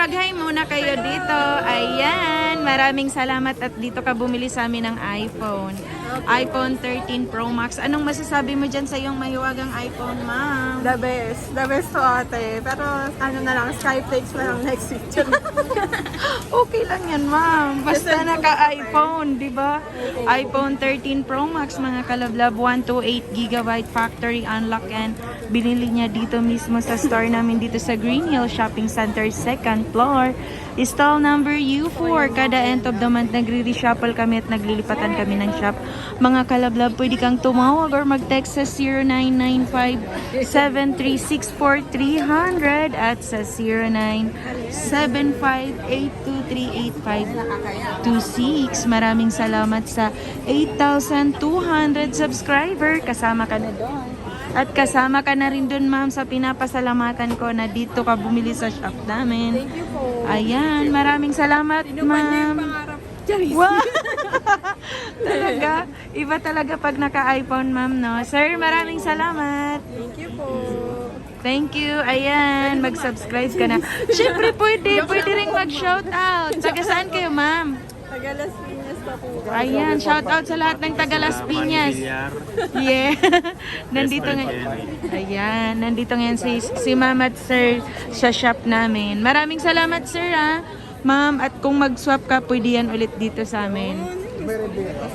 mag-hi muna kayo dito. Ayan, maraming salamat at dito ka bumili sa amin ng iPhone. iPhone 13 Pro Max. Anong masasabi mo dyan sa iyong mahiwagang iPhone, ma'am? The best. The best to ate. Pero ano na lang, Skyflakes na lang next week. Okay lang yan, ma'am. Basta naka-iPhone, di ba? iPhone 13 Pro Max, mga kalablab, 128 gigabyte factory unlock and binili niya dito mismo sa store namin dito sa Green Hill Shopping Center, second floor. Stall number U4. Kada end of the month, nagre-reshuffle kami at naglilipatan kami ng shop. Mga kalablab, pwede kang tumawag or mag-text sa 0995-7364300 at sa 0975-823-8526. Maraming salamat sa 8,200 subscriber. Kasama ka na doon. At kasama ka na rin doon, ma'am, sa pinapasalamatan ko na dito ka bumili sa shop namin. Thank you po. Ayan, maraming salamat, Tinupan niyo yung ma'am. pangarap. Wow! talaga, iba talaga pag naka-iPhone, ma'am, no? Sir, maraming salamat. Thank you po. Thank you. Ayan, mag-subscribe ka na. Siyempre, pwede. Pwede rin mag-shoutout. Taga saan kayo, ma'am? Taga Las Piñas pa po. Ayan, shoutout sa lahat ng taga Las Piñas. Yeah. nandito nga. Ayan, nandito ngayon si, si ma'am at sir sa shop namin. Maraming salamat, sir, ah. Ma'am, at kung mag-swap ka, pwede yan ulit dito sa amin. Merendero.